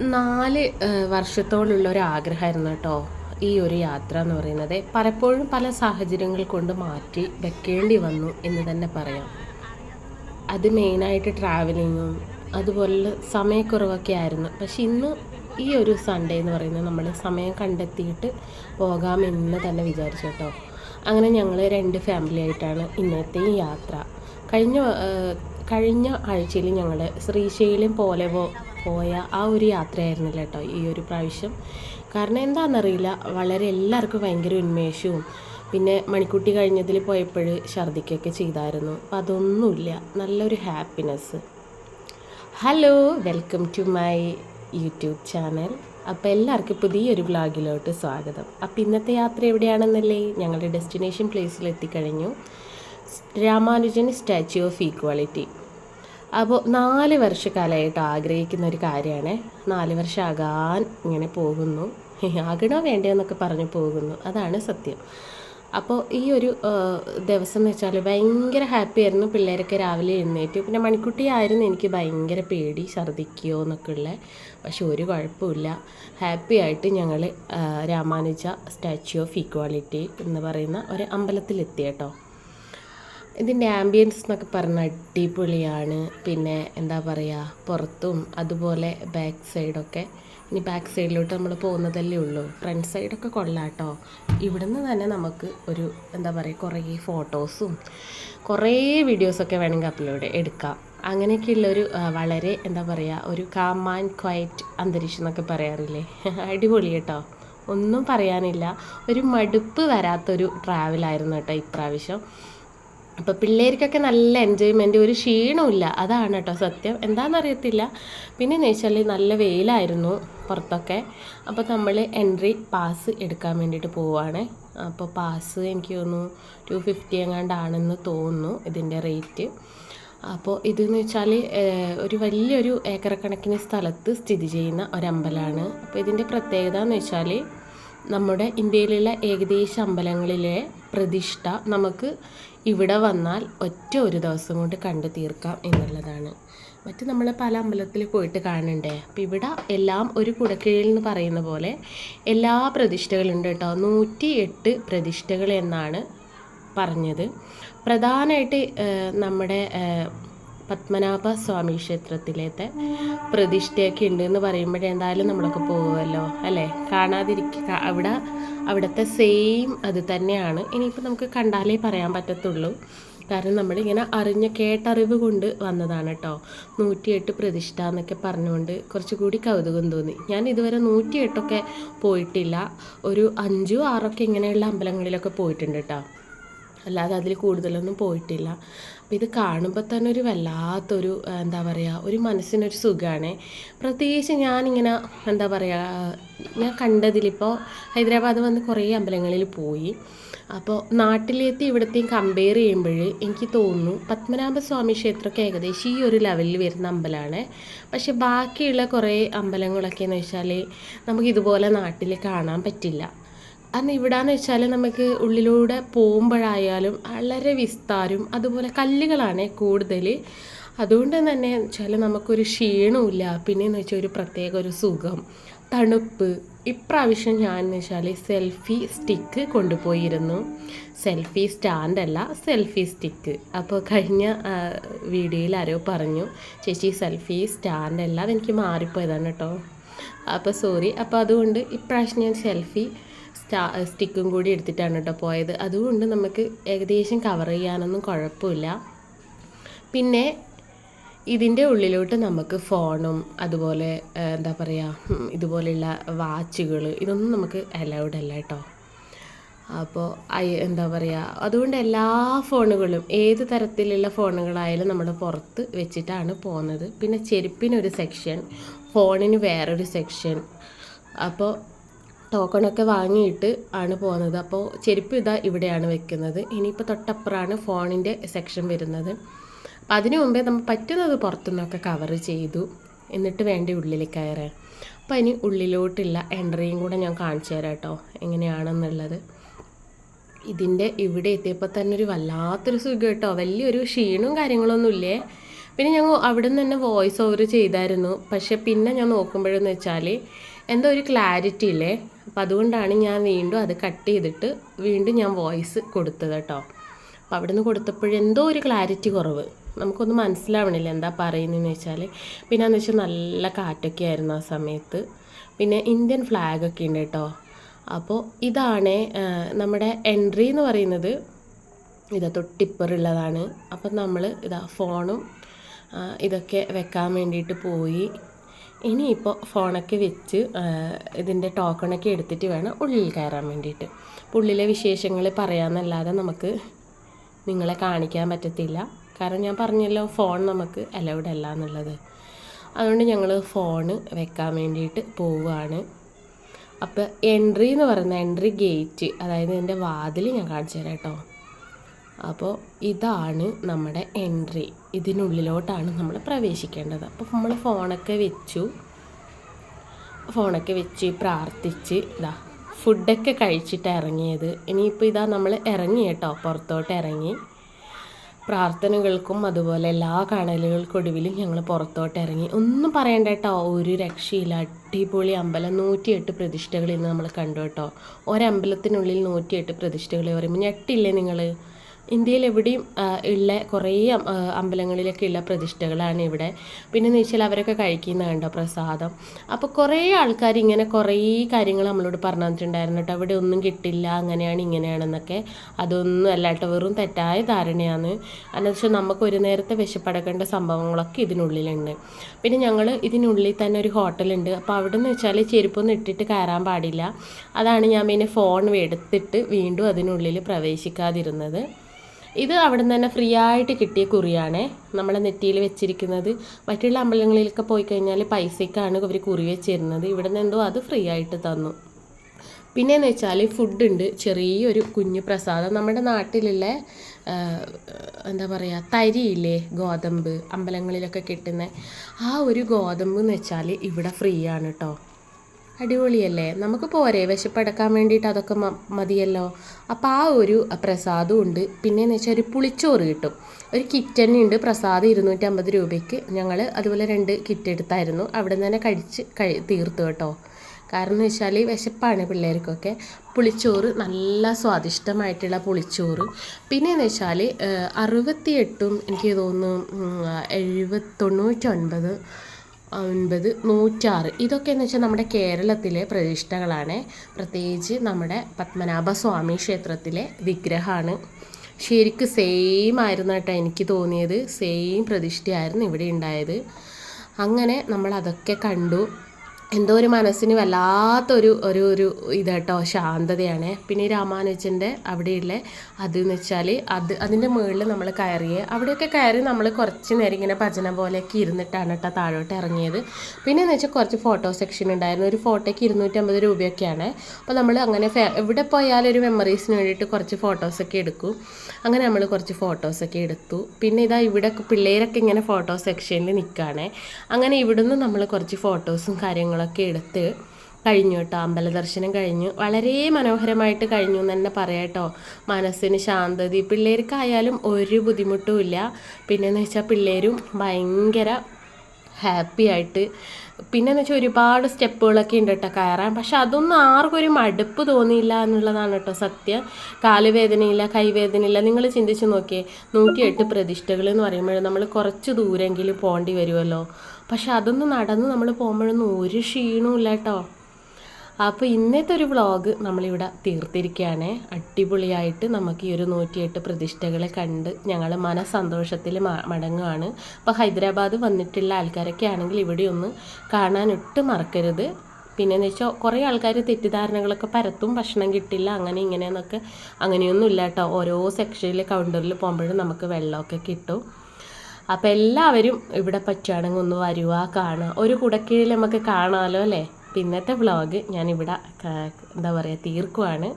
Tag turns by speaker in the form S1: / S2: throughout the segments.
S1: നാല് വർഷത്തോളുള്ള ഒരു ആഗ്രഹമായിരുന്നു കേട്ടോ ഈ ഒരു യാത്ര എന്ന് പറയുന്നത്. പലപ്പോഴും പല സാഹചര്യങ്ങൾ കൊണ്ട് മാറ്റി വെക്കേണ്ടി വന്നു എന്ന് തന്നെ പറയാം. അത് മെയിനായിട്ട് ട്രാവലിങ്ങും അതുപോലെ സമയക്കുറവൊക്കെ ആയിരുന്നു. പക്ഷെ ഇന്ന് ഈ ഒരു സൺഡേ എന്ന് പറയുന്നത് നമ്മൾ സമയം കണ്ടെത്തിയിട്ട് പോകാമെന്ന് തന്നെ വിചാരിച്ചു കേട്ടോ. അങ്ങനെ ഞങ്ങൾ രണ്ട് ഫാമിലി ആയിട്ടാണ് ഇന്നത്തെ ഈ യാത്ര. കഴിഞ്ഞ കഴിഞ്ഞ ആഴ്ചയിൽ ഞങ്ങൾ ശ്രീശൈലം പോലെ പോയ ആ ഒരു യാത്രയായിരുന്നില്ല കേട്ടോ ഈ ഒരു പ്രാവശ്യം. കാരണം എന്താണെന്നറിയില്ല വളരെ എല്ലാവർക്കും ഭയങ്കര ഉന്മേഷവും പിന്നെ മണിക്കുട്ടി കഴിഞ്ഞതിൽ പോയപ്പോൾ ഛർദിക്കൊക്കെ ചെയ്തായിരുന്നു. അപ്പം അതൊന്നുമില്ല നല്ലൊരു happiness hello welcome to my YouTube channel അപ്പോൾ എല്ലാവർക്കും പുതിയൊരു വ്ളോഗിലോട്ട് സ്വാഗതം. അപ്പോൾ ഇന്നത്തെ യാത്ര എവിടെയാണെന്നല്ലേ? ഞങ്ങളുടെ ഡെസ്റ്റിനേഷൻ പ്ലേസിൽ എത്തിക്കഴിഞ്ഞു. രാമാനുജൻ സ്റ്റാച്യു ഓഫ് ഈക്വാളിറ്റി അപ്പോൾ നാല് വർഷക്കാലമായിട്ട് ആഗ്രഹിക്കുന്ന ഒരു കാര്യമാണ് നാല് വർഷം ആകാൻ ഇങ്ങനെ പോകുന്നു. ആകണോ വേണ്ടെന്നൊക്കെ പറഞ്ഞു പോകുന്നു. അതാണ് സത്യം. അപ്പോൾ ഈ ഒരു ദിവസം എന്ന് വെച്ചാൽ ഭയങ്കര ഹാപ്പി ആയിരുന്നു. പിള്ളേരൊക്കെ രാവിലെ എഴുന്നേറ്റ്. പിന്നെ മണിക്കുട്ടി ആയിരുന്നു എനിക്ക് ഭയങ്കര പേടി ഛർദ്ദിക്കുകയോ എന്നൊക്കെ ഉള്ള പക്ഷെ ഒരു കുഴപ്പമില്ല ഹാപ്പി ആയിട്ട് ഞങ്ങൾ രാമാനുജ സ്റ്റാച്യു ഓഫ് ഈക്വാലിറ്റി എന്ന് പറയുന്ന ഒരു അമ്പലത്തിലെത്തി കേട്ടോ. ഇതിന്റെ ആംബിയൻസ് എന്നൊക്കെ പറഞ്ഞാൽ അടിപൊളിയാണ്. പിന്നെ എന്താ പറയുക പുറത്തും അതുപോലെ ബാക്ക് സൈഡൊക്കെ ഇനി ബാക്ക് സൈഡിലോട്ട് നമ്മൾ പോകുന്നതല്ലേ ഉള്ളൂ. ഫ്രണ്ട് സൈഡൊക്കെ കൊള്ളാം കേട്ടോ ഇവിടുന്ന് തന്നെ നമുക്ക് ഒരു എന്താ പറയുക കുറേ ഫോട്ടോസും കുറേ വീഡിയോസൊക്കെ വേണമെങ്കിൽ അപ്ലോഡ് എടുക്കാം. അങ്ങനെയൊക്കെയുള്ളൊരു വളരെ എന്താ പറയുക ഒരു കാം ആൻഡ് ക്വയറ്റ് അന്തരീക്ഷം എന്നൊക്കെ പറയാറില്ലേ? അടിപൊളി കേട്ടോ. ഒന്നും പറയാനില്ല. ഒരു മടുപ്പ് വരാത്തൊരു ട്രാവലായിരുന്നു കേട്ടോ ഇപ്രാവശ്യം. അപ്പോൾ പിള്ളേർക്കൊക്കെ നല്ല എൻജോയ്മെന്റ് ഒരു ക്ഷീണമില്ല അതാണ് കേട്ടോ സത്യം. എന്താണെന്നറിയത്തില്ല പിന്നെ എന്ന് വെച്ചാൽ നല്ല വെയിലായിരുന്നു പുറത്തൊക്കെ. അപ്പോൾ നമ്മൾ എൻട്രി പാസ് എടുക്കാൻ വേണ്ടിയിട്ട് പോവുകയാണ് അപ്പോൾ പാസ് എനിക്ക് തോന്നുന്നു ടു ഫിഫ്റ്റി എങ്ങാണ്ടാണെന്ന് തോന്നുന്നു ഇതിന്റെ റേറ്റ് അപ്പോൾ ഇതെന്ന് വെച്ചാൽ ഒരു വലിയൊരു ഏക്കറക്കണക്കിന് കണക്കിന് സ്ഥലത്ത് സ്ഥിതി ചെയ്യുന്ന ഒരമ്പലമാണ് അപ്പോൾ ഇതിന്റെ പ്രത്യേകത എന്ന് വെച്ചാൽ നമ്മുടെ ഇന്ത്യയിലുള്ള ഏകദേശ അമ്പലങ്ങളിലെ പ്രതിഷ്ഠ നമുക്ക് ഇവിടെ വന്നാൽ ഒറ്റ ഒരു ദിവസം കൊണ്ട് കണ്ടു തീർക്കാം എന്നുള്ളതാണ്. മറ്റ് നമ്മൾ പല അമ്പലത്തിൽ പോയിട്ട് കാണണ്ടേ? അപ്പം ഇവിടെ എല്ലാം ഒരു കുടക്കീഴിൽ എന്ന് പറയുന്ന പോലെ എല്ലാ പ്രതിഷ്ഠകളുണ്ട് കേട്ടോ. നൂറ്റി എട്ട് പ്രതിഷ്ഠകൾ എന്നാണ് പറഞ്ഞത്. പ്രധാനമായിട്ട് നമ്മുടെ പത്മനാഭ സ്വാമി ക്ഷേത്രത്തിലത്തെ പ്രതിഷ്ഠയൊക്കെ ഉണ്ട് എന്ന് പറയുമ്പോഴേ എന്തായാലും നമ്മളൊക്കെ പോകുമല്ലോ അല്ലേ? കാണാതിരിക്കുക അവിടെ അവിടുത്തെ സെയിം അത് തന്നെയാണ്. ഇനിയിപ്പോൾ നമുക്ക് കണ്ടാലേ പറയാൻ പറ്റത്തുള്ളൂ. കാരണം നമ്മളിങ്ങനെ അറിഞ്ഞ കേട്ടറിവ് കൊണ്ട് വന്നതാണ് കേട്ടോ നൂറ്റിയെട്ട് പ്രതിഷ്ഠ എന്നൊക്കെ പറഞ്ഞുകൊണ്ട് കുറച്ചുകൂടി കൗതുകം തോന്നി. ഞാൻ ഇതുവരെ നൂറ്റിയെട്ടൊക്കെ പോയിട്ടില്ല. ഒരു അഞ്ചോ ആറൊക്കെ ഇങ്ങനെയുള്ള അമ്പലങ്ങളിലൊക്കെ പോയിട്ടുണ്ട് കേട്ടോ അല്ലാതെ അതിൽ കൂടുതലൊന്നും പോയിട്ടില്ല. അപ്പോൾ ഇത് കാണുമ്പോൾ തന്നെ ഒരു വല്ലാത്തൊരു എന്താ പറയുക ഒരു മനസ്സിനൊരു സുഖമാണ് പ്രത്യേകിച്ച് ഞാനിങ്ങനെ എന്താ പറയുക ഞാൻ കണ്ടതിലിപ്പോൾ ഹൈദരാബാദ് വന്ന് കുറേ അമ്പലങ്ങളിൽ പോയി. അപ്പോൾ നാട്ടിലെത്തി ഇവിടത്തെയും കമ്പയർ ചെയ്യുമ്പോൾ എനിക്ക് തോന്നുന്നു പത്മനാഭസ്വാമി ക്ഷേത്രമൊക്കെ ഏകദേശം ഈ ഒരു ലെവലിൽ വരുന്ന അമ്പലമാണ് പക്ഷെ ബാക്കിയുള്ള കുറേ അമ്പലങ്ങളൊക്കെ എന്ന് വെച്ചാൽ നമുക്ക് ഇതുപോലെ നാട്ടിൽ കാണാൻ പറ്റില്ല. അന്ന് ഇവിടെയെന്ന് വെച്ചാൽ നമുക്ക് ഉള്ളിലൂടെ പോകുമ്പോഴായാലും വളരെ വിസ്താരം അതുപോലെ കല്ലുകളാണ് കൂടുതൽ അതുകൊണ്ട് തന്നെ വെച്ചാൽ നമുക്കൊരു ക്ഷീണമില്ല പിന്നെയെന്ന് വെച്ചാൽ ഒരു പ്രത്യേക ഒരു സുഖം. തണുപ്പ്. ഇപ്രാവശ്യം ഞാൻ എന്ന് വെച്ചാൽ സെൽഫി സ്റ്റിക്ക് കൊണ്ടുപോയിരുന്നു. സെൽഫി സ്റ്റാൻഡല്ല സെൽഫി സ്റ്റിക്ക്. അപ്പോൾ കഴിഞ്ഞ വീഡിയോയിൽ ആരോ പറഞ്ഞു ചേച്ചി സെൽഫി സ്റ്റാൻഡല്ല അതെനിക്ക് മാറിപ്പോയതാണ് കേട്ടോ. അപ്പോൾ സോറി. അപ്പോൾ അതുകൊണ്ട് ഇപ്രാവശ്യം ഞാൻ സെൽഫി സ്റ്റാ സ്റ്റിക്കും കൂടി എടുത്തിട്ടാണ് കേട്ടോ പോയത്. അതുകൊണ്ട് നമുക്ക് ഏകദേശം കവർ ചെയ്യാനൊന്നും കുഴപ്പമില്ല. പിന്നെ ഇതിന്റെ ഉള്ളിലോട്ട് നമുക്ക് ഫോണും അതുപോലെ എന്താ പറയുക ഇതുപോലെയുള്ള വാച്ചുകൾ ഇതൊന്നും നമുക്ക് അലൗഡ് അല്ല കേട്ടോ. അപ്പോൾ എന്താ പറയുക അതുകൊണ്ട് എല്ലാ ഫോണുകളും ഏത് തരത്തിലുള്ള ഫോണുകളായാലും നമ്മൾ പുറത്ത് വെച്ചിട്ടാണ് പോകുന്നത്. പിന്നെ ചെരുപ്പിനൊരു സെക്ഷൻ ഫോണിന് വേറൊരു സെക്ഷൻ അപ്പോൾ ടോക്കണൊക്കെ വാങ്ങിയിട്ട് ആണ് പോകുന്നത്. അപ്പോൾ ചെരുപ്പ് ഇതാ ഇവിടെയാണ് വെക്കുന്നത്. ഇനിയിപ്പോൾ തൊട്ടപ്പുറമാണ് ഫോണിന്റെ സെക്ഷൻ വരുന്നത്. അപ്പോൾ അതിനു മുമ്പേ നമ്മൾ പറ്റുന്നത് പുറത്തുനിന്നൊക്കെ കവർ ചെയ്തു. എന്നിട്ട് വേണ്ടി ഉള്ളിൽ കയറാൻ. അപ്പോൾ ഇനി ഉള്ളിലോട്ടുള്ള എൻട്രിയും കൂടെ ഞാൻ കാണിച്ചു തരാം കേട്ടോ. എങ്ങനെയാണെന്നുള്ളത്. ഇതിന്റെ ഇവിടെ എത്തിയപ്പോൾ തന്നെ ഒരു വല്ലാത്തൊരു സുഖം കേട്ടോ. വലിയൊരു ക്ഷീണവും കാര്യങ്ങളൊന്നും ഇല്ലേ? പിന്നെ ഞങ്ങൾ അവിടെ നിന്ന് തന്നെ വോയിസ് ഓവർ ചെയ്തായിരുന്നു. പക്ഷേ പിന്നെ ഞാൻ നോക്കുമ്പോഴെന്ന് വെച്ചാൽ എന്തോ ഒരു ക്ലാരിറ്റി ഇല്ലേ? അപ്പം അതുകൊണ്ടാണ് ഞാൻ വീണ്ടും അത് കട്ട് ചെയ്തിട്ട് വീണ്ടും ഞാൻ വോയിസ് കൊടുത്തത് കേട്ടോ. അപ്പോൾ നിന്ന് കൊടുത്തപ്പോഴെന്തോ ഒരു ക്ലാരിറ്റി കുറവ്. നമുക്കൊന്നും മനസ്സിലാവണില്ല എന്താ പറയുന്നതെന്ന് വെച്ചാൽ പിന്നെ എന്ന് വെച്ചാൽ നല്ല കാറ്റൊക്കെ ആയിരുന്നു ആ സമയത്ത്. പിന്നെ ഇന്ത്യൻ ഫ്ലാഗൊക്കെ ഉണ്ട് കേട്ടോ. അപ്പോൾ ഇതാണ് നമ്മുടെ എൻട്രി എന്ന് പറയുന്നത്. ഇതാ തൊട്ടിപ്പറുള്ളതാണ്. അപ്പം നമ്മൾ ഇതാ ഫോണും ഇതൊക്കെ വെക്കാൻ വേണ്ടിയിട്ട് പോയി. ഇനിയിപ്പോൾ ഫോണൊക്കെ വെച്ച് ഇതിന്റെ ടോക്കണൊക്കെ എടുത്തിട്ട് വേണം ഉള്ളിൽ കയറാൻ വേണ്ടിയിട്ട്. ഉള്ളിലെ വിശേഷങ്ങൾ പറയാമെന്നല്ലാതെ നമുക്ക് നിങ്ങളെ കാണിക്കാൻ പറ്റത്തില്ല. കാരണം ഞാൻ പറഞ്ഞല്ലോ ഫോൺ നമുക്ക് അലൗഡ് അല്ല എന്നുള്ളത്. അതുകൊണ്ട് ഞങ്ങൾ ഫോണ് വെക്കാൻ വേണ്ടിയിട്ട് പോവുകയാണ് അപ്പോൾ എൻട്രി എന്ന് പറയുന്ന എൻട്രി ഗേറ്റ് അതായത് എന്റെ വാതിൽ ഞാൻ കാണിച്ചു തരാം കേട്ടോ. അപ്പോൾ ഇതാണ് നമ്മുടെ എൻട്രി. ഇതിനുള്ളിലോട്ടാണ് നമ്മൾ പ്രവേശിക്കേണ്ടത്. അപ്പോൾ നമ്മൾ ഫോണൊക്കെ വെച്ചു. ഫോണൊക്കെ വെച്ച് പ്രാർത്ഥിച്ച് ഇതാ ഫുഡൊക്കെ കഴിച്ചിട്ട് ഇറങ്ങിയത്. ഇനിയിപ്പോൾ ഇതാ നമ്മൾ ഇറങ്ങി കേട്ടോ പുറത്തോട്ട് ഇറങ്ങി. പ്രാർത്ഥനകൾക്കും അതുപോലെ എല്ലാ കാണലുകൾക്കൊടുവിലും ഞങ്ങൾ പുറത്തോട്ട് ഇറങ്ങി. ഒന്നും പറയണ്ട കേട്ടോ ഒരു രക്ഷയില്ല. അടിപൊളി അമ്പലം. നൂറ്റിയെട്ട് പ്രതിഷ്ഠകൾ ഇന്ന് നമ്മൾ കണ്ടു കേട്ടോ. ഒരമ്പലത്തിനുള്ളിൽ നൂറ്റിയെട്ട് പ്രതിഷ്ഠകൾ പറയുമ്പോൾ ഞെട്ടില്ലേ നിങ്ങൾ ഇന്ത്യയിൽ എവിടെയും ഉള്ള കുറേ അമ്പലങ്ങളിലൊക്കെ ഉള്ള പ്രതിഷ്ഠകളാണ് ഇവിടെ. പിന്നെ എന്ന് വെച്ചാൽ അവരൊക്കെ കഴിക്കുന്ന കണ്ടോ പ്രസാദം. അപ്പോൾ കുറേ ആൾക്കാർ ഇങ്ങനെ കുറേ കാര്യങ്ങൾ നമ്മളോട് പറഞ്ഞു തന്നിട്ടുണ്ടായിരുന്നു കേട്ടോ. അവിടെ ഒന്നും കിട്ടില്ല അങ്ങനെയാണ് ഇങ്ങനെയാണെന്നൊക്കെ. അതൊന്നും അല്ല കേട്ടോ വെറും തെറ്റായ ധാരണയാണ്. എന്ന് വെച്ചാൽ നമുക്ക് ഒരു നേരത്തെ വിശപ്പടക്കേണ്ട സംഭവങ്ങളൊക്കെ ഇതിനുള്ളിലുണ്ട്. പിന്നെ ഞങ്ങൾ ഇതിനുള്ളിൽ തന്നെ ഒരു ഹോട്ടലുണ്ട്. അപ്പോൾ അവിടെ നിന്ന് വെച്ചാൽ ചെരുപ്പൊന്നും ഇട്ടിട്ട് കയറാൻ പാടില്ല. അതാണ് ഞാൻ പിന്നെ ഫോൺ എടുത്തിട്ട് വീണ്ടും അതിനുള്ളിൽ പ്രവേശിക്കാതിരുന്നത്. ഇത് അവിടെ നിന്ന് തന്നെ ഫ്രീ ആയിട്ട് കിട്ടിയ കുറിയാണ്. നമ്മളെ നെറ്റിയിൽ വെച്ചിരിക്കുന്നത്. മറ്റുള്ള അമ്പലങ്ങളിലൊക്കെ പോയി കഴിഞ്ഞാൽ പൈസയ്ക്കാണ് അവർ കുറി വെച്ചിരുന്നത്. ഇവിടെ നിന്ന് എന്തോ അത് ഫ്രീ ആയിട്ട് തന്നു. പിന്നെയെന്ന് വെച്ചാൽ ഫുഡ് ഉണ്ട്. ചെറിയൊരു കുഞ്ഞു പ്രസാദം. നമ്മുടെ നാട്ടിലുള്ള എന്താ പറയുക തരിയില്ലേ ഗോതമ്പ് അമ്പലങ്ങളിലൊക്കെ കിട്ടുന്ന ആ ഒരു ഗോതമ്പ് എന്ന് വെച്ചാൽ ഇവിടെ ഫ്രീ ആണ് കേട്ടോ അടിപൊളിയല്ലേ? നമുക്ക് പോരെ വിശപ്പടക്കാൻ വേണ്ടിയിട്ട് അതൊക്കെ മതിയല്ലോ. അപ്പോൾ ആ ഒരു പ്രസാദം ഉണ്ട്. പിന്നെയെന്ന് വെച്ചാൽ ഒരു പുളിച്ചോറ് കിട്ടും. ഒരു കിറ്റ് ഉണ്ട്. പ്രസാദം ഇരുന്നൂറ്റമ്പത് രൂപയ്ക്ക് ഞങ്ങൾ അതുപോലെ രണ്ട് കിറ്റ് എടുത്തായിരുന്നു. അവിടെ നിന്ന് തന്നെ കഴിച്ച് കഴി തീർത്തു കേട്ടോ. കാരണം എന്ന് വെച്ചാൽ വിശപ്പാണ് പിള്ളേർക്കൊക്കെ. പുളിച്ചോറ് നല്ല സ്വാദിഷ്ടമായിട്ടുള്ള പുളിച്ചോറ്. പിന്നെയെന്ന് വെച്ചാൽ അറുപത്തിയെട്ടും എനിക്ക് തോന്നുന്നു എഴുപത്തി ഒൻപത് നൂറ്റാറ്. ഇതൊക്കെ എന്ന് വെച്ചാൽ നമ്മുടെ കേരളത്തിലെ പ്രതിഷ്ഠകളാണ്. പ്രത്യേകിച്ച് നമ്മുടെ പത്മനാഭ സ്വാമി ക്ഷേത്രത്തിലെ വിഗ്രഹമാണ് ശരിക്കും സെയിം ആയിരുന്നു കേട്ടോ എനിക്ക് തോന്നിയത്. സെയിം പ്രതിഷ്ഠയായിരുന്നു ഇവിടെ ഉണ്ടായത്. അങ്ങനെ നമ്മൾ അതൊക്കെ കണ്ടു. എന്തോ ഒരു മനസ്സിന് വല്ലാത്തൊരു ഒരു ഒരു ഇതാട്ടോ ശാന്തതയാണ്. പിന്നെ ഈ രാമാനുജന്റെ അവിടെയുള്ള അത് എന്ന് വെച്ചാൽ അത് അതിന്റെ മുകളിൽ നമ്മൾ കയറിയേ അവിടെയൊക്കെ കയറി നമ്മൾ കുറച്ച് നേരം ഇങ്ങനെ ഭജന പോലെയൊക്കെ ഇരുന്നിട്ടാണ് കേട്ടോ താഴോട്ട് ഇറങ്ങിയത്. പിന്നെ എന്ന് വെച്ചാൽ കുറച്ച് ഫോട്ടോ സെക്ഷൻ ഉണ്ടായിരുന്നു. ഒരു ഫോട്ടോയ്ക്ക് ഇരുന്നൂറ്റമ്പത് രൂപയൊക്കെയാണ്. അപ്പോൾ നമ്മൾ അങ്ങനെ എവിടെ പോയാലും ഒരു മെമ്മറീസിന് വേണ്ടിയിട്ട് കുറച്ച് ഫോട്ടോസൊക്കെ എടുക്കും. അങ്ങനെ നമ്മൾ കുറച്ച് ഫോട്ടോസൊക്കെ എടുത്തു. പിന്നെ ഇതാ ഇവിടെ പിള്ളേരൊക്കെ ഇങ്ങനെ ഫോട്ടോ സെക്ഷനിൽ നിൽക്കുകയാണ് അങ്ങനെ ഇവിടുന്ന് നമ്മൾ കുറച്ച് ഫോട്ടോസും കാര്യങ്ങളും കാര്യങ്ങളൊക്കെ എടുത്ത് കഴിഞ്ഞു കേട്ടോ. അമ്പല ദർശനം കഴിഞ്ഞു. വളരെ മനോഹരമായിട്ട് കഴിഞ്ഞു എന്ന് തന്നെ പറയാം കേട്ടോ. മനസ്സിന് ശാന്തതി. പിള്ളേർക്കായാലും ഒരു ബുദ്ധിമുട്ടും ഇല്ല. പിന്നെന്ന് വെച്ചാൽ പിള്ളേരും ഭയങ്കര ഹാപ്പി ആയിട്ട് പിന്നെന്ന് വെച്ചാൽ ഒരുപാട് സ്റ്റെപ്പുകളൊക്കെ ഉണ്ട് കേട്ടോ കയറാൻ. പക്ഷെ അതൊന്നും ആർക്കും ഒരു മടുപ്പ് തോന്നിയില്ല എന്നുള്ളതാണ് കേട്ടോ സത്യം. കാലുവേദനയില്ല കൈവേദനയില്ല നിങ്ങൾ ചിന്തിച്ച് നോക്കിയേ നൂറ്റിയെട്ട് പ്രതിഷ്ഠകൾ എന്ന് പറയുമ്പോൾ നമ്മൾ കുറച്ച് ദൂരെങ്കിലും പോകേണ്ടി വരുമല്ലോ പക്ഷെ അതൊന്നും നടന്ന് നമ്മൾ പോകുമ്പോഴൊന്നും ഒരു ക്ഷീണവും ഇല്ല കേട്ടോ. അപ്പോൾ ഇന്നത്തെ ഒരു വ്ളോഗ് നമ്മളിവിടെ തീർത്തിരിക്കുകയാണ്. അടിപൊളിയായിട്ട് നമുക്ക് ഈ ഒരു നൂറ്റിയെട്ട് പ്രതിഷ്ഠകളെ കണ്ട് ഞങ്ങൾ മനസ്സന്തോഷത്തിൽ മടങ്ങുകയാണ് അപ്പോൾ ഹൈദരാബാദ് വന്നിട്ടുള്ള ആൾക്കാരൊക്കെ ആണെങ്കിൽ ഇവിടെ ഒന്ന് കാണാനൊട്ട് മറക്കരുത്. പിന്നെയെന്ന് വെച്ചാൽ കുറേ ആൾക്കാർ തെറ്റിദ്ധാരണകളൊക്കെ പരത്തും ഭക്ഷണം കിട്ടില്ല അങ്ങനെ ഇങ്ങനെയെന്നൊക്കെ അങ്ങനെയൊന്നും ഇല്ല കേട്ടോ. ഓരോ സെക്ഷനിൽ കൗണ്ടറിൽ പോകുമ്പോഴും നമുക്ക് വെള്ളമൊക്കെ കിട്ടും. അപ്പോൾ എല്ലാവരും ഇവിടെ പറ്റുകയാണെങ്കിൽ ഒന്ന് വരുക കാണുക ഒരു കുടക്കീഴിൽ നമുക്ക് കാണാമല്ലോ അല്ലേ? പിന്നത്തെ വ്ളോഗ് ഞാനിവിടെ എന്താ പറയുക തീർക്കുവാണ്.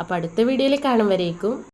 S1: അപ്പോൾ അടുത്ത വീഡിയോയിൽ കാണും വരേക്കും.